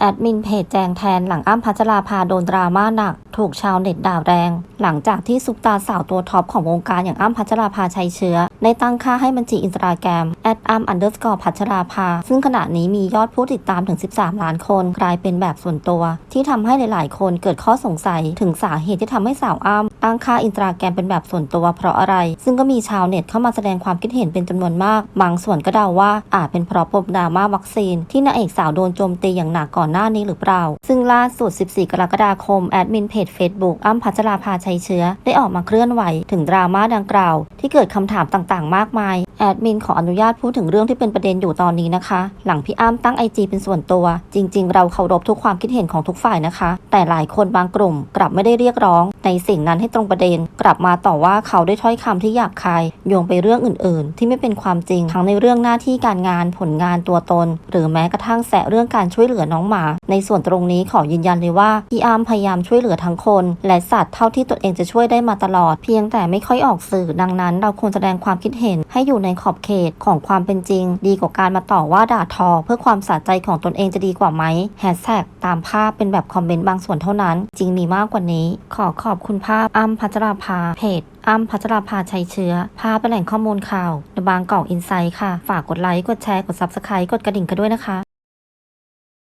แอดมินเพจแจงแทนหลังอ้ำพัชราภาโดนดราม่าหนัก ถูกชาวเน็ตด่าแรง หลังจากที่ซุปตาสาวตัวท็อปของวงการอย่างอ้ำพัชราภาชัยเชื้อได้ตั้งค่าให้บัญชีอินสตาแกรมแอดอ้ำอันเดอร์สกอร์พัชราภา ซึ่งขณะนี้มียอดผู้ติดตามถึง 13 ล้านคน กลายเป็นแบบส่วนตัว ที่ทำให้หลาย ๆ คนเกิดข้อสงสัยถึงสาเหตุที่ทำให้สาวอ้ำตั้งค่าอินสตาแกรมเป็นแบบส่วนตัวเพราะอะไร ซึ่งก็มีชาวเน็ตเข้ามาแสดงความคิดเห็นเป็นจำนวนมาก บางส่วนก็เดาว่าอาจเป็นเพราะปมดราม่าวัคซีน ที่นางเอกสาวโดนโจมตีอย่างหนักก่อนหน้านี้หรือเปล่า ซึ่งล่าสุด 14 กรกฎาคมแอดมินเพจ Facebook อ้ำพัชราภาชัยเชื้อ ได้ออกมาเคลื่อนไหวถึงดราม่าดังกล่าว ที่เกิดคำถามต่างๆ มากมาย แอดมินขออนุญาตพูดถึงเรื่องที่เป็นประเด็นอยู่ตอนนี้นะคะ หลังพี่อ้ำตั้งไอจีเป็นส่วนตัว จริง ๆ เราเคารพทุกความคิดเห็นของทุกฝ่ายนะคะ แต่หลายคนบางกลุ่ม กลับไม่ได้เรียกร้อง ในสิ่งนั้นให้ตรงประเด็น กลับมาต่อว่าเขาด้วยถ้อยคำที่หยาบคายโยงไปเรื่องอื่น ๆ ที่ไม่เป็นความจริงทั้งในเรื่องหน้าที่การงานผลงานตัวตน หรือแม้กระทั่งแสะเรื่องการช่วยเหลือน้องหมา ในส่วนตรงนี้ขอยืนยันเลยว่าพี่อ้ำพยายามช่วยเหลือทั้งคนและสัตว์เท่าที่ตนเองจะช่วยได้มาตลอด เพียงแต่ไม่ค่อยออกสื่อดังนั้น เราควรแสดงความคิดเห็นให้อยู่ในขอบเขตของความเป็นจริง ดีกว่าการมาต่อว่าด่าทอ เพื่อความสะใจของตนเองจะดีกว่าไหมแฮชแท็กตามภาพเป็นแบบคอมเมนต์บางส่วนเท่านั้น จริงมีมากกว่านี้ ขอขอบคุณภาพอ้ำพัชราภาเพจอ้ำพัชราภาชัยเชื้อภาพเป็นแหล่งข้อมูลข่าวบางกอกอินไซด์ค่ะ ฝากกดไลค์ กดแชร์ กด Subscribe กดกระดิ่งกันด้วยนะคะ